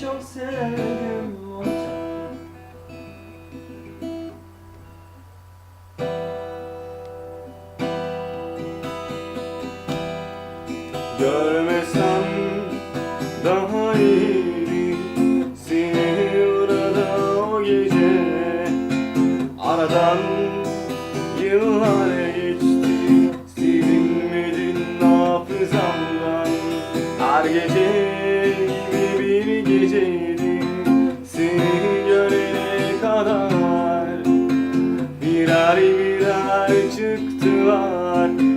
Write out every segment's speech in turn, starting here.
çok sevdim Görmesem daha iyiydi. Seni burada o gece. Aradan yıllar geçti. Silinmedin hafızamdan. Her gece gibi Her birer çıktılar.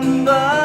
remember